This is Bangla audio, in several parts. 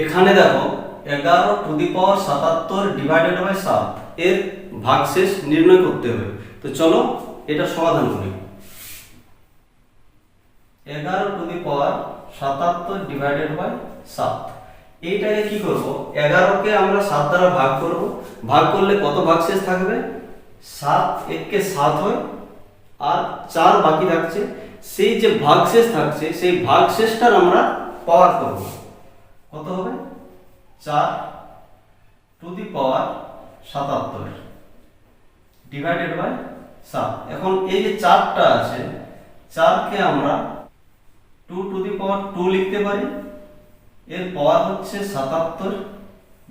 এখানে দেখো এগারো টু দি পাওয়ার সাতাত্তর ডিভাইডেড বাই সাত। এর ভাগশেষ নির্ণয় করতে হবে। তো চলো এটা সমাধান করি। এগারো টু দি পাওয়ার সাতাত্তর ডিভাইডেড বাই সাত। এইটাকে কি করব? এগারোকে আমরা সাত দ্বারা ভাগ করব। ভাগ করলে কত ভাগশেষ থাকবে? সাত, এককে সাত হয়, আর চার বাকি থাকছে। সেই যে ভাগশেষ থাকছে, সেই ভাগশেষটার আমরা পাওয়ার করব। কত হবে? চার টু দি পাওয়ার সাতাত্তর ডিভাইডেড বাই সাত এখন এই যে চারটা আছে, চারকে আমরা two to the power two লিখতে পারি। এর পাওয়ার হচ্ছে সাতাত্তর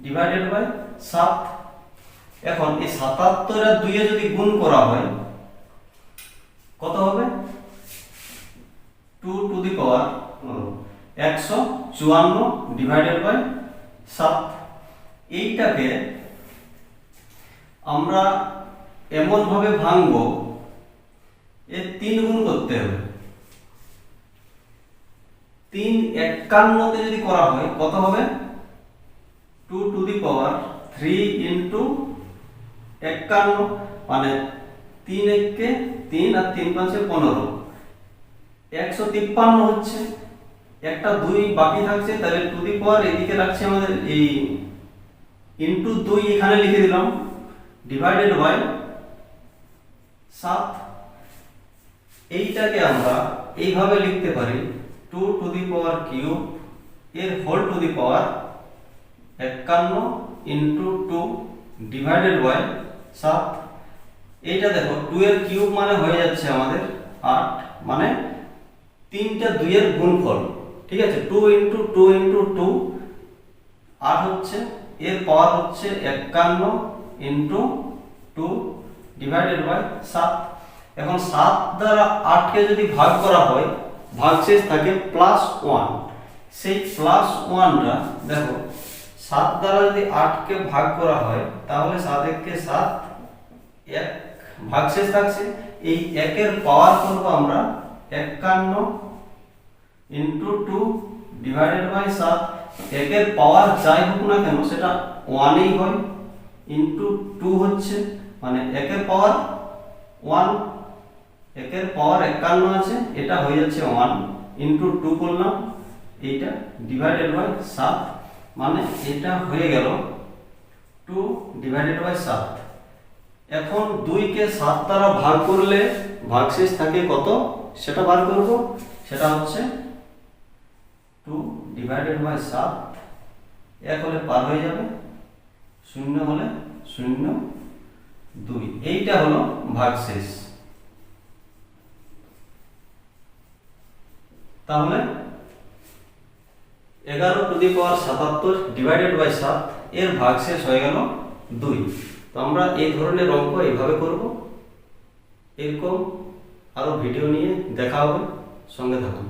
ডিভাইডেড বাই সাত। এখন এই সাতাত্তর আর দুইয়ে যদি গুণ করা হয়, কত হবে? টু টু দি পাওয়ার একশো চুয়ান্ন ডিভাইডেড বাই সাত। এইটাকে আমরা এমনভাবে ভাঙবো এর তিন গুণ করতে হবে। তিন একান্নতে যদি করা হয়, কত হবে? Two to the power three into একান্ন মানে তিন এককে তিন আর তিন পাঁচে পনেরো। একশো তিপ্পান্ন হচ্ছে। একটা দুই বাকি থাকছে, তাহলে টু দি পাওয়ার এদিকে রাখছে আমাদের এই ইন্টু দুই এখানে লিখে দিলাম ডিভাইডেড বাই সাত। এইটাকে আমরা এইভাবে লিখতে পারি two to the power cube এর হোল টু দি পাওয়ার একান্ন ইন্টু টু ডিভাইডেড বাই সাত। এইটা দেখো টু এর কিউব মানে হয়ে যাচ্ছে আমাদের আট মানে তিনটা দুইয়ের গুণফল। ঠিক আছে? Two into two into two আট হচ্ছে এর পাওয়ার হচ্ছে একান্ন ইন্টু টু ডিভাইডেড বাই সাত। এখন সাত দ্বারা আটকে যদি ভাগ করা হয় ভাগশেষ থাকে প্লাস ওয়ান সেই প্লাস ওয়ানটা দেখো, সাত দ্বারা যদি আটকে ভাগ করা হয়, তাহলে সাত এককে সাত, এক ভাগশেষ থাকছে। এই একের পাওয়ার করব আমরা একান্ন ইন্টু টু ডিভাইডেড বাই সাত একের পাওয়ার যাই হোক না কেন, সেটা ওয়ানেই হয় ইন্টু টু হচ্ছে মানে একের পাওয়ার ওয়ান একের পাওয়ার একান্ন আছে, এটা হয়ে যাচ্ছে ওয়ান ইন্টু টু করলাম, এইটা ডিভাইডেড বাই সাত মানে এটা হয়ে গেল টু ডিভাইডেড বাই সাত এখন দুইকে সাত দ্বারা ভাগ করলে ভাগশেষ থাকে কত? সেটা বার করব, সেটা হচ্ছে টু ডিভাইডেড বাই সাত এক হলে পার হয়ে যাবে, শূন্য হলে শূন্য দুই। এইটা হলো ভাগশেষ। তাহলে এগারো টু দি পাওয়ার সাতাত্তর ডিভাইডেড বাই সাত এর ভাগশেষ হয়ে গেল দুই। তো আমরা এই ধরনের অঙ্ক এইভাবে করব। এরকম আরও ভিডিও নিয়ে দেখা হবে। সঙ্গে থাকুন।